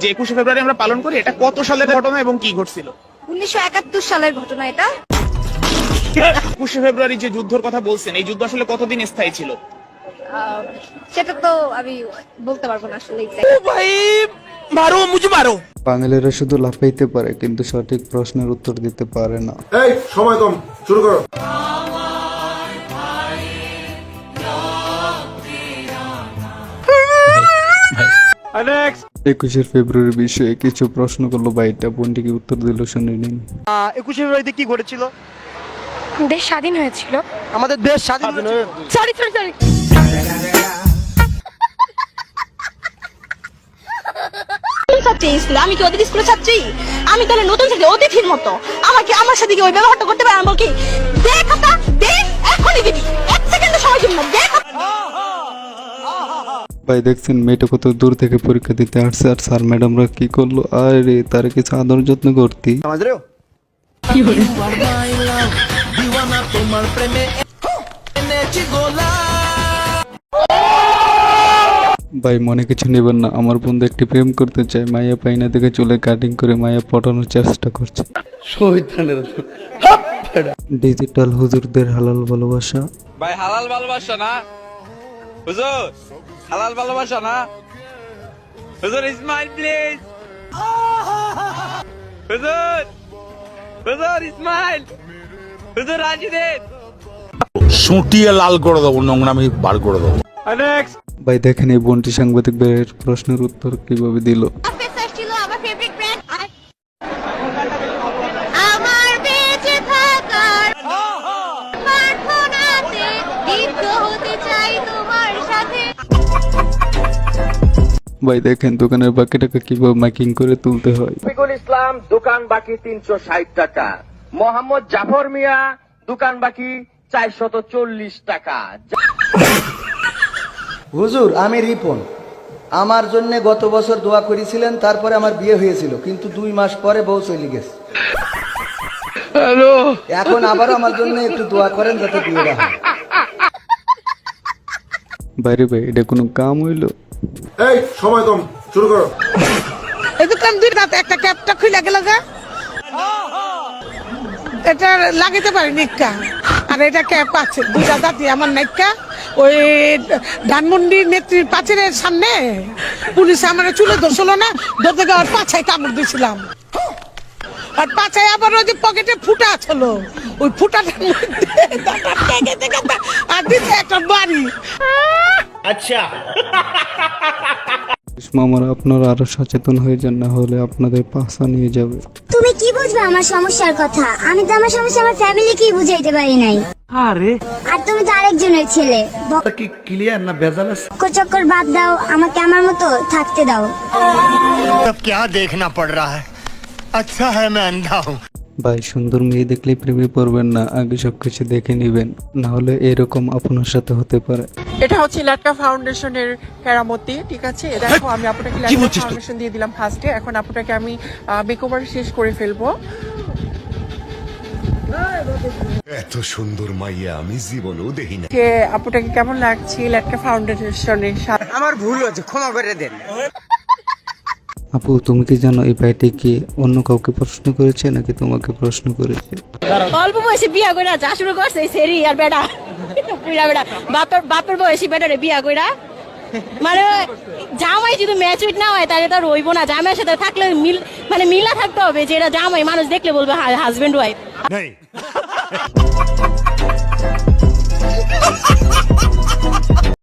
যে একুশে ফেব্রুয়ারি আমরা পালন করি এটা কত সালের ঘটনা এবং কি ঘটছিল? উনিশশো একাত্তর সালের ঘটনা এটা। একুশে ফেব্রুয়ারি যে যুদ্ধের কথা বলছেন এই যুদ্ধ আসলে কতদিন স্থায়ী ছিল? সেটা তো আমি বলতে পারব না আসলে exact। বাঙালিরা শুধু লাফাইতে পারে কিন্তু সঠিক প্রশ্নের উত্তর দিতে পারে না। এই সময় কম শুরু করো। একুশে ফেব্রুয়ারি বিষয়ে কিছু প্রশ্ন করল বাইটা বোনটিকে উত্তর দিল শুনে নিন। একুশে ফেব্রুয়ারিতে কি ঘটেছিল? দেশ স্বাধীন হয়েছিল। আমাদের দেশ স্বাধীন সরি সরি সরি ছাত্রী স্কুলে আমি কি ওদের স্কুলের ছাত্রী? আমি তাহলে নতুন ছাত্রী অতিথির মতো। আমাকে আমার সাথে কি ওই ব্যবহারটা করতে পারে? আমি বলকি দে খাতা দে এখনই দিবি। এক সেকেন্ড সময় দিব না। দে খাতা ভাই দেখছেন মেয়েটা কত দূর থেকে পরীক্ষা দিতে আসছে আর স্যার ম্যাডামরা কি করল? আরে তার কিছু আদর যত্ন করতি। ভাই মনে কিছু নেবেন না আমার বন্ধু একটি প্রেম করতে চায় মায়া পাইনা থেকে চুলে কাটিং করে মায়া পটানোর চেষ্টা করছে। ডিজিটাল হুজুরদের হালাল ভালোবাসা। ভাই হালাল ভালোবাসা না? হুজুর হালাল ভালোবাসা না? হুজুর ইসমাইল প্লিজ হুজুর হুজুর ইসমাইল। হুজুর রাজিদের সুটিয়ে লাল করে দেবো নোংরামি বার করে দেবো। ভাই দেখেন এই বোনটি সাংবাদিকদের প্রশ্নের উত্তর কীভাবে দিল? ভাই দেখেন দোকানের বাকি টাকা কীভাবে মাইকিং করে তুলতে হয়। রফিকুল ইসলাম দোকান বাকি তিনশো ষাট টাকা। মোহাম্মদ জাফর মিয়া দোকান বাকি চারশত চল্লিশ টাকা। হুজুর আমি রিপন। আমার জন্য গত বছর দোয়া করেছিলেন তারপরে আমার বিয়ে হয়েছিল কিন্তু দুই মাস পরে বউ চলে গেছে। এখন আবার আমার জন্য একটু দোয়া করেন যাতে বিয়েটা হয়। বাইরে ভাই এটা কোনো কাম হইল? এই, সময় কম, শুরু করো। এই তো কাম দুই রাত একটা ক্যাপটা খুলে গেল গা এটা লাগাইতে পারি নিক্কা। আর এটা ক্যাপ আছে, দুইটা দাঁতি আমার নাইকা ওই ধানমন্ডি নেত্রীর পাঁচিরের সামনে। পুলিশ আমার চুলে ধরছিল না ধরতে গিয়ে ওর পাছায় কামড় দিয়েছিলাম আর পাছায় আবার ওই যে পকেটে ফুটা ছিল। ওই ফুটাটার মধ্যে আর দিচ্ছে একটা বাড়ি। মামারা আপনারা আরো সচেতন হয়ে যান না হলে আপনাদের পাশা নিয়ে যাবে তুমি কি বুঝবে আমার সমস্যার কথা আমি তো আমার সমস্যা আমার ফ্যামিলিকেই বুঝাইতে পারি নাই আরে আর তুমি তো আরেকজনের ছেলে কি ক্লিয়ার না ভেজাল আছে চক্কর বাদ দাও আমাকে আমার মতো থাকতে দাও क्या देखना पड़ रहा है अच्छा है मैं अंधा हूँ ভাই সুন্দর মেয়ে দেখলে প্রেমে পড়বেন না আগে সবকিছু দেখে নেবেন না হলে এরকম আপনার সাথে হতে পারে এটা হচ্ছে লাটকা ফাউন্ডেশনের কেরামতি ঠিক আছে? দেখো আমি আপনাকে লাটকা ফাউন্ডেশন দিয়ে দিলাম ফার্স্টে এখন আপনাকে আমি মেকওভার শেষ করে ফেলব। এত সুন্দর মাইয়া আমি জীবনেও দেখি না। যে আপুটাকে কেমন লাগছে লাটকা ফাউন্ডেশনের সাথে? আমার ভুল হয়েছে ক্ষমা করে দেন। আপু তুমি কি জানো এই ভাইটি কি অন্য কাউকে প্রশ্ন করেছে নাকি তোমাকে প্রশ্ন করেছে? অল্প বয়সে বিয়া যা শুরু করছে সেরি আর বেটা। কইরা বেটা বাপের বাপের বয়সী বেটারে বিয়া কইরা। মানে জামাই যদি ম্যাচুইট না হয় তাহলে তো রইব না। জামাইয়ের সাথে থাকলে মিল মানে মিলা থাকতে হবে যে এটা জামাই মানুষ দেখলে বলবে হাজবেন্ড ওয়াইফ